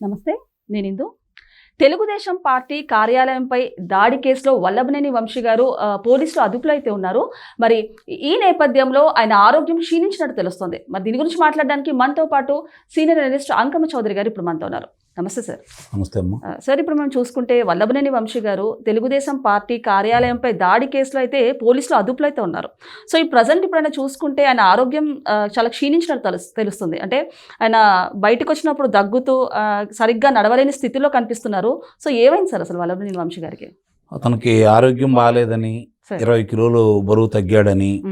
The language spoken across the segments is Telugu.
నమస్తే నేను ఇందు. తెలుగుదేశం పార్టీ కార్యాలయంపై దాడి కేసులో వల్లభనేని వంశీ గారు పోలీసులు అదుపులో అయితే ఉన్నారు. మరి ఈ నేపథ్యంలో ఆయన ఆరోగ్యం క్షీణించినట్టు తెలుస్తుంది. మరి దీని గురించి మాట్లాడడానికి మనతో పాటు సీనియర్ అనలిస్ట్ అంకమ్మ చౌదరి గారు ఇప్పుడు మనతో ఉన్నారు. నమస్తే సార్. నమస్తే అమ్మ. సార్ ఇప్పుడు మనం చూసుకుంటే వల్లభనేని వంశీ గారు తెలుగుదేశం పార్టీ కార్యాలయంపై దాడి కేసులో అయితే పోలీసులు అదుపులో అయితే ఉన్నారు. సో ఈ ప్రజెంట్ ఇప్పుడు ఆయన చూసుకుంటే ఆయన ఆరోగ్యం చాలా క్షీణించినట్టు తెలుస్- తెలుస్తుంది. అంటే ఆయన బయటకు వచ్చినప్పుడు దగ్గుతూ సరిగ్గా నడవలేని స్థితిలో కనిపిస్తున్నారు. సో ఏమైంది సార్ అసలు వల్లభనేని వంశీ గారికి? అతనికి ఆరోగ్యం బాగాలేదని. ఇరవై కిలోలు బరువు తగ్గాడని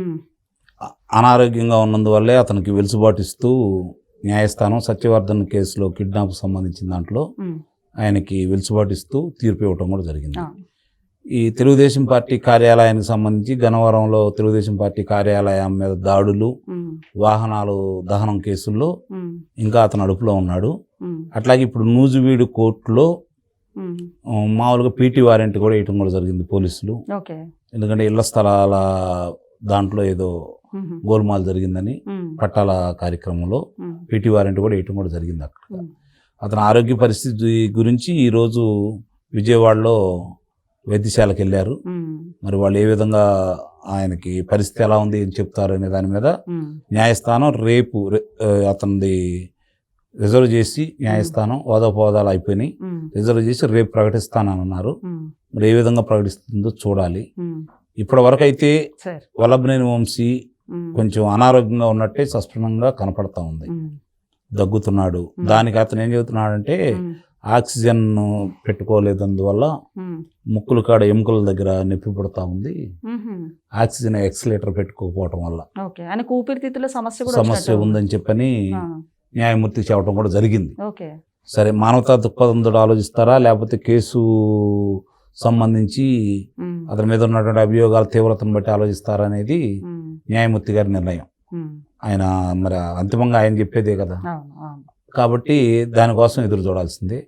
అనారోగ్యంగా ఉన్నందువల్లే అతనికి వెలుసుబాటు ఇస్తూ న్యాయస్థానం సత్యవర్ధన్ కేసులో కిడ్నాప్ సంబంధించిన దాంట్లో ఆయనకి వెలుసుబాటు ఇస్తూ తీర్పు ఇవ్వటం కూడా జరిగింది. ఈ తెలుగుదేశం పార్టీ కార్యాలయానికి సంబంధించి గన్నవరంలో తెలుగుదేశం పార్టీ కార్యాలయం మీద దాడులు వాహనాలు దహనం కేసుల్లో ఇంకా అతను అదుపులో ఉన్నాడు. అట్లాగే ఇప్పుడు నూజివీడు కోర్టులో మామూలుగా పీటీ వారెంట్ కూడా వేయటం కూడా జరిగింది పోలీసులు. ఎందుకంటే ఇళ్ళ స్థలాల దాంట్లో ఏదో గోల్మాల్ జరిగిందని పట్టాల కార్యక్రమంలో పీటీ వారెంట్ కూడా వేయటం కూడా జరిగింది అక్కడ. అతని ఆరోగ్య పరిస్థితి గురించి ఈరోజు విజయవాడలో వైద్యశాలకు వెళ్ళారు. మరి వాళ్ళు ఏ విధంగా ఆయనకి పరిస్థితి ఎలా ఉంది అని చెప్తారు అనే దాని మీద న్యాయస్థానం రేపు అతనిది రిజర్వ్ చేసి న్యాయస్థానం హోదాపోదాలు అయిపోయినాయి. రిజర్వ్ చేసి రేపు ప్రకటిస్తానన్నారు. ఉమ్, మరి ఏ విధంగా ప్రకటిస్తుందో చూడాలి. ఇప్పటి వరకు అయితే వల్లభనేని వంశీ కొంచెం అనారోగ్యంగా ఉన్నట్టే సస్పష్టంగా కనపడతా ఉంది. దగ్గుతున్నాడు. దానికి అతను ఏం చెబుతున్నాడంటే ఆక్సిజన్ పెట్టుకోలేదందువల్ల ఉమ్, ముక్కులు కాడ ఎముకల దగ్గర నొప్పి పడతా ఉంది. ఆక్సిజన్ ఎక్సలేటర్ పెట్టుకోకపోవటం వల్ల. ఊపిరితిత్తుల సమస్య సమస్య. ఉందని చెప్పని ఆ, న్యాయమూర్తికి చెప్పడం కూడా జరిగింది. సరే మానవతా దృక్పథంతో ఆలోచిస్తారా? లేకపోతే కేసు సంబంధించి అతని మీద ఉన్నటువంటి అభియోగాల తీవ్రతను బట్టి ఆలోచిస్తారా అనేది న్యాయమూర్తి గారి నిర్ణయం. ఆయన మరి అంతిమంగా ఆయన చెప్పేదే కదా. కాబట్టి దానికోసం ఎదురు చూడాల్సిందే.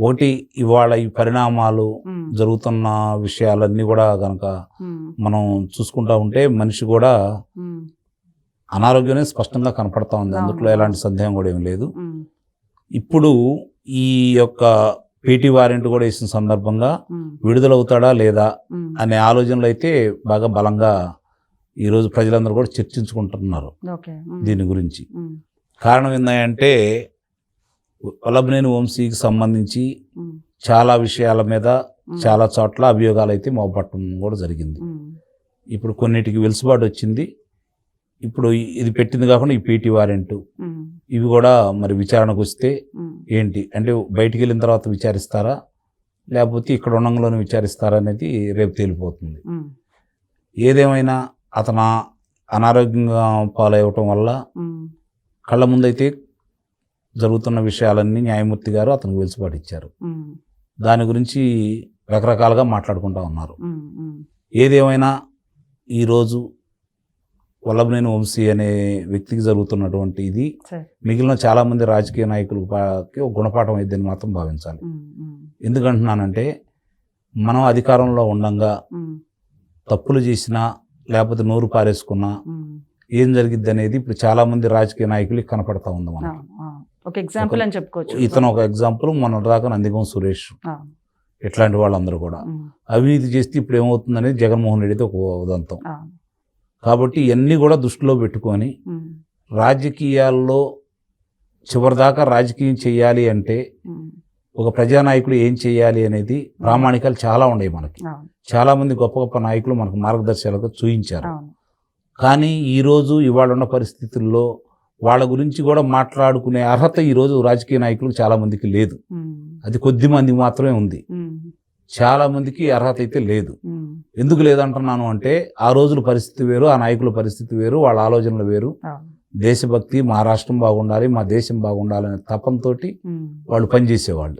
ఒకటి ఇవాళ ఈ పరిణామాలు జరుగుతున్న విషయాలన్నీ కూడా కనుక మనం చూసుకుంటా ఉంటే మనిషి కూడా అనారోగ్యమే స్పష్టంగా కనపడతా ఉంది. అందులో అవును. ఎలాంటి సందేహం కూడా ఏం లేదు. ఇప్పుడు ఈ యొక్క పీటీ వారెంట్ కూడా వేసిన సందర్భంగా విడుదలవుతాడా లేదా అనే ఆలోచనలు అయితే బాగా బలంగా ఈరోజు ప్రజలందరూ కూడా చర్చించుకుంటున్నారు దీని గురించి. కారణం ఏంటంటే వల్లభనేని వంశీకి సంబంధించి చాలా విషయాల మీద చాలా చోట్ల అభియోగాలు అయితే మోపట్టడం కూడా జరిగింది. ఇప్పుడు కొన్నిటికి వెలుసుబాటు వచ్చింది. ఇప్పుడు ఇది పెట్టింది కాకుండా ఈ పీటీ వారెంట్. ఇవి కూడా మరి విచారణకు వస్తే ఏంటి? అంటే బయటికి వెళ్ళిన తర్వాత విచారిస్తారా? లేకపోతే ఇక్కడ ఉండంలోనే విచారిస్తారా అనేది రేపు తేలిపోతుంది. ఏదేమైనా అతను అనారోగ్యంగా పాలవటం వల్ల కళ్ళ ముందైతే జరుగుతున్న విషయాలన్నీ న్యాయమూర్తి గారు అతనికి వెలుసుబాటు ఇచ్చారు. దాని గురించి రకరకాలుగా మాట్లాడుకుంటా ఉన్నారు. ఏదేమైనా ఈరోజు వల్లభనేని వంశీ అనే వ్యక్తికి జరుగుతున్నటువంటి ఇది మిగిలిన చాలామంది రాజకీయ నాయకులకు ఒక గుణపాఠం అయిద్దని మాత్రం భావించాలి. ఎందుకంటున్నానంటే మనం అధికారంలో ఉండంగా తప్పులు చేసినా లేకపోతే నోరు పారేసుకున్నా ఏం జరిగిద్ది అనేది ఇప్పుడు చాలా మంది రాజకీయ నాయకులకి కనపడతా ఉంది మనం. ఒక ఎగ్జాంపుల్ అని చెప్పుకోవచ్చు. ఇతను ఒక ఎగ్జాంపుల్ మొన్న దాకా నందిగం సురేష్ ఇట్లాంటి వాళ్ళందరూ కూడా. అవినీతి చేస్తే ఇప్పుడు ఏమవుతుందనేది జగన్మోహన్ రెడ్డితో ఒక ఉదంతం. కాబట్టి ఇవన్నీ కూడా దృష్టిలో పెట్టుకొని రాజకీయాల్లో చివరిదాకా రాజకీయం చేయాలి అంటే ఒక ప్రజానాయకుడు ఏం చేయాలి అనేది ప్రామాణికాలు చాలా ఉన్నాయి మనకి. అవును, చాలా మంది గొప్ప గొప్ప నాయకులు మనకు మార్గదర్శకాలుగా చూయించారు. అవును, కానీ ఈరోజు ఇవాళ ఉన్న పరిస్థితుల్లో వాళ్ళ గురించి కూడా మాట్లాడుకునే అర్హత ఈరోజు రాజకీయ నాయకులకు చాలా మందికి లేదు. అది కొద్ది మంది మాత్రమే ఉంది. ఉమ్, చాలా మందికి అర్హత అయితే లేదు. ఎందుకు లేదంటున్నాను అంటే ఆ రోజుల పరిస్థితి వేరు ఆ నాయకుల పరిస్థితి వేరు వాళ్ళ ఆలోచనలు వేరు. దేశభక్తి మా రాష్ట్రం బాగుండాలి మా దేశం బాగుండాలనే తపంతో వాళ్ళు పనిచేసేవాళ్ళు.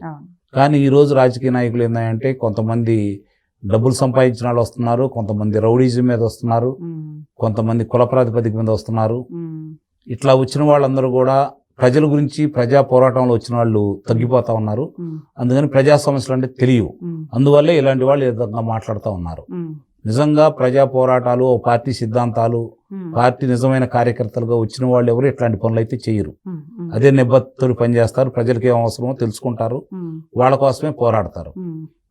కానీ ఈరోజు రాజకీయ నాయకులు ఏంటంటే కొంతమంది డబ్బులు సంపాదించిన వాళ్ళు వస్తున్నారు కొంతమంది రౌడీజం మీద వస్తున్నారు కొంతమంది కుల ప్రాతిపదిక మీద వస్తున్నారు. ఇట్లా వచ్చిన వాళ్ళందరూ కూడా ప్రజల గురించి ప్రజా పోరాటంలో వచ్చిన వాళ్ళు తగ్గిపోతా ఉన్నారు. అందుకని ప్రజా సమస్యలు అంటే తెలియవు. అందువల్లే ఇలాంటి వాళ్ళు విధంగా మాట్లాడుతూ ఉన్నారు. నిజంగా ప్రజా పోరాటాలు ఓ పార్టీ సిద్ధాంతాలు పార్టీ నిజమైన కార్యకర్తలుగా వచ్చిన వాళ్ళు ఎవరు ఇట్లాంటి పనులు అయితే చేయరు. అదే నిబద్ధతలు పనిచేస్తారు. ప్రజలకు ఏం అవసరమో తెలుసుకుంటారు. వాళ్ళ కోసమే పోరాడతారు.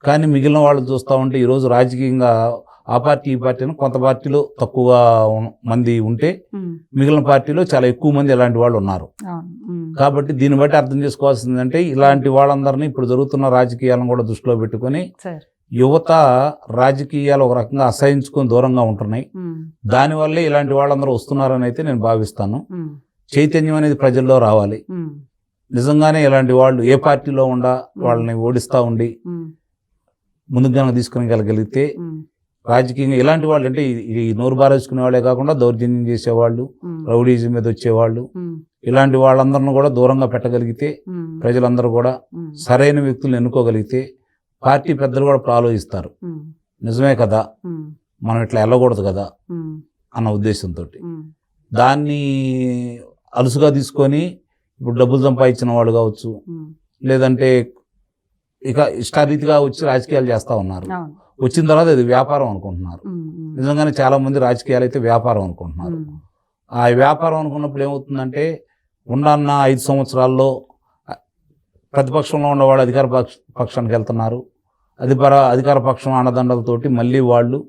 కానీ మిగిలిన వాళ్ళు చూస్తూ ఉంటే ఈరోజు రాజకీయంగా ఆ పార్టీ ఈ పార్టీని కొంత పార్టీలో తక్కువగా ఉన్- మంది ఉంటే మిగిలిన పార్టీలో చాలా ఎక్కువ మంది ఇలాంటి వాళ్ళు ఉన్నారు. కాబట్టి దీన్ని బట్టి అర్థం చేసుకోవాల్సిందంటే ఇలాంటి వాళ్ళందరినీ ఇప్పుడు జరుగుతున్న రాజకీయాలను కూడా దృష్టిలో పెట్టుకొని యువత రాజకీయాలు ఒక రకంగా అసహించుకొని దూరంగా ఉంటున్నాయి. దానివల్లే ఇలాంటి వాళ్ళందరూ వస్తున్నారని అయితే నేను భావిస్తాను. చైతన్యం అనేది ప్రజల్లో రావాలి. నిజంగానే ఇలాంటి వాళ్ళు ఏ పార్టీలో ఉండ వాళ్ళని ఓడిస్తూ ఉండి ముందుకు కనుక తీసుకుని వెళ్ళగలిగితే రాజకీయంగా ఇలాంటి వాళ్ళు అంటే ఈ- నోరు బారేసుకునే వాళ్ళే కాకుండా దౌర్జన్యం చేసేవాళ్ళు రౌడీజం మీద వచ్చేవాళ్ళు. ఇలాంటి వాళ్ళందరిని కూడా దూరంగా పెట్టగలిగితే ప్రజలందరూ కూడా సరైన వ్యక్తులను ఎన్నుకోగలిగితే పార్టీ పెద్దలు కూడా ఇప్పుడు ఆలోచిస్తారు నిజమే కదా? మనం ఇట్లా వెళ్ళకూడదు కదా? అన్న ఉద్దేశంతో దాన్ని అలుసుగా తీసుకొని ఇప్పుడు డబ్బులు సంపాదించిన వాళ్ళు కావచ్చు లేదంటే ఇక ఇష్టారీతిగా వచ్చి రాజకీయాలు చేస్తూ ఉన్నారు. వచ్చిన తర్వాత ఇది వ్యాపారం అనుకుంటున్నారు. నిజంగానే చాలా మంది రాజకీయాలు అయితే వ్యాపారం అనుకుంటున్నారు. ఆ వ్యాపారం అనుకున్నప్పుడు ఏమవుతుందంటే ఉండన్న ఐదు సంవత్సరాల్లో ప్రతిపక్షంలో ఉన్నవాళ్ళు అధికార పక్ష పక్షానికి వెళ్తున్నారు. అధికార అధికార పక్షం అండదండలతోటి మళ్ళీ వాళ్ళు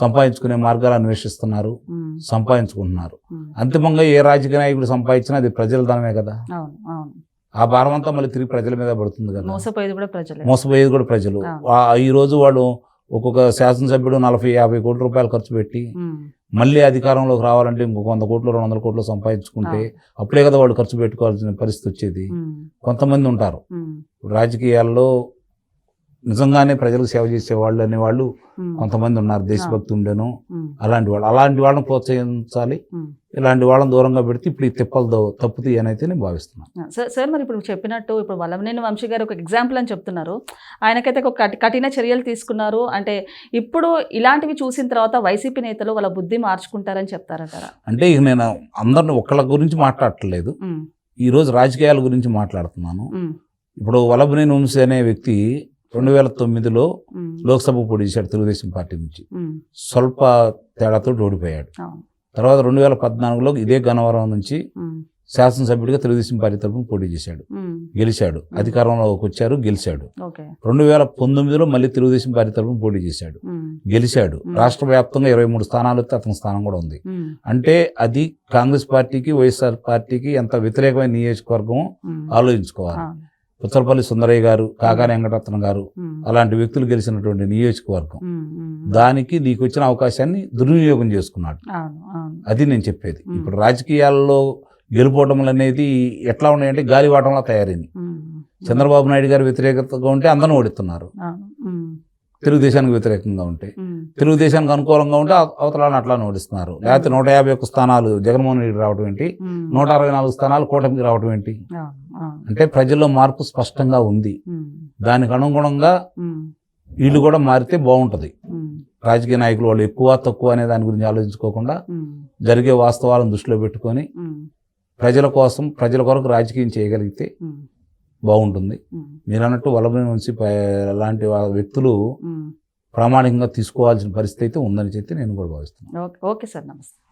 సంపాదించుకునే మార్గాలు అన్వేషిస్తున్నారు సంపాదించుకుంటున్నారు. అంతిమంగా ఏ రాజకీయ నాయకుడు సంపాదించినా అది ప్రజల ధనమే కదా. ఆ భారం అంతా మళ్ళీ తిరిగి ప్రజల మీద పడుతుంది కదా. మోసపోయేది కూడా ప్రజలే. మోసపోయేది కూడా ప్రజలు. ఈ రోజు వాళ్ళు ఒక్కొక్క శాసనసభ్యుడు నలభై యాభై కోట్ల రూపాయలు ఖర్చు పెట్టి మళ్ళీ అధికారంలోకి రావాలంటే ఇంకొక వంద కోట్లు రెండు వందల కోట్లు సంపాదించుకుంటే అప్పుడే కదా వాళ్ళు ఖర్చు పెట్టుకోవాల్సిన పరిస్థితి వచ్చేది. కొంతమంది ఉంటారు. రాజకీయాల్లో నిజంగానే ప్రజలకు సేవ చేసే వాళ్ళు అనేవాళ్ళు కొంతమంది ఉన్నారు దేశభక్తి ఉండేను అలాంటి వాళ్ళు అలాంటి వాళ్ళని ప్రోత్సహించాలి. ఇలాంటి వాళ్ళని దూరంగా పెడితే ఇప్పుడు ఈ తిప్పలు తప్పుతాయి అని అయితే నేను భావిస్తున్నాను సార్ సార్ మరి ఇప్పుడు చెప్పినట్టు ఇప్పుడు వల్లభనేని వంశీ గారు ఒక ఎగ్జాంపుల్ అని చెప్తున్నారు. ఆయనకైతే ఒక కఠి- కఠిన చర్యలు తీసుకున్నారు. అంటే ఇప్పుడు ఇలాంటివి చూసిన తర్వాత వైసీపీ నేతలు వాళ్ళ బుద్ధి మార్చుకుంటారని చెప్తారంటారా? అంటే ఇక నేను అందరిని ఒక్కళ్ళ గురించి మాట్లాడట్లేదు. ఈరోజు రాజకీయాల గురించి మాట్లాడుతున్నాను. ఇప్పుడు వల్లభనేని వంశీ అనే వ్యక్తి రెండు వేల తొమ్మిదిలో ఉమ్, లోక్సభకు పోటీ చేశాడు తెలుగుదేశం పార్టీ నుంచి. స్వల్ప తేడాతో ఓడిపోయాడు. తర్వాత రెండు వేల పద్నాలుగులో ఇదే గన్నవరం నుంచి శాసనసభ్యుడిగా తెలుగుదేశం పార్టీ తరఫున పోటీ చేశాడు. గెలిచాడు. అధికారంలోకి వచ్చారు గెలిచాడు. రెండు వేల పంతొమ్మిదిలో మళ్ళీ తెలుగుదేశం పార్టీ తరఫున పోటీ చేశాడు. గెలిచాడు. రాష్ట్ర వ్యాప్తంగా ఇరవై మూడు స్థానాలు వస్తే అతని స్థానం కూడా ఉంది. అంటే అది కాంగ్రెస్ పార్టీకి వైఎస్ఆర్ పార్టీకి ఎంత వ్యతిరేకమైన నియోజకవర్గం ఆలోచించుకోవాలి. పుచ్చలపల్లి సుందరయ్య గారు కాకాని వెంకటరత్న గారు అలాంటి వ్యక్తులు గెలిచినటువంటి నియోజకవర్గం. దానికి నీకు వచ్చిన అవకాశాన్ని దుర్వినియోగం చేసుకున్నాడు. అది నేను చెప్పేది. ఇప్పుడు రాజకీయాల్లో గెలుపోవటములు అనేది ఎట్లా ఉన్నాయంటే గాలివాటంలో తయారైంది. చంద్రబాబు నాయుడు గారు వ్యతిరేకతగా ఉంటే అందరిని ఓడిస్తున్నారు. తెలుగుదేశానికి వ్యతిరేకంగా ఉంటే. తెలుగుదేశానికి అనుకూలంగా ఉంటే అవ- అవతలాన్ని అట్లా ఓడిస్తున్నారు లేకపోతే నూట యాభై ఒక్క స్థానాలు జగన్మోహన్ రెడ్డి రావడం ఏంటి? నూట అరవై నాలుగు స్థానాలు కూటమికి రావడం ఏంటి? అంటే ప్రజల్లో మార్పు స్పష్టంగా ఉంది. దానికి అనుగుణంగా వీళ్ళు కూడా మారితే బాగుంటుంది. రాజకీయ నాయకులు వాళ్ళు ఎక్కువ తక్కువ అనే దాని గురించి ఆలోచించుకోకుండా జరిగే వాస్తవాలను దృష్టిలో పెట్టుకొని ప్రజల కోసం ప్రజల కొరకు రాజకీయం చేయగలిగితే బాగుంటుంది. మీరు అన్నట్టు వలభ నుంచి లాంటి వా- వ్యక్తులు. ప్రామాణికంగా తీసుకోవాల్సిన పరిస్థితి అయితే ఉందని చెప్పి నేను కూడా భావిస్తున్నాను. ఓకే ఓకే సార్ నమస్తే.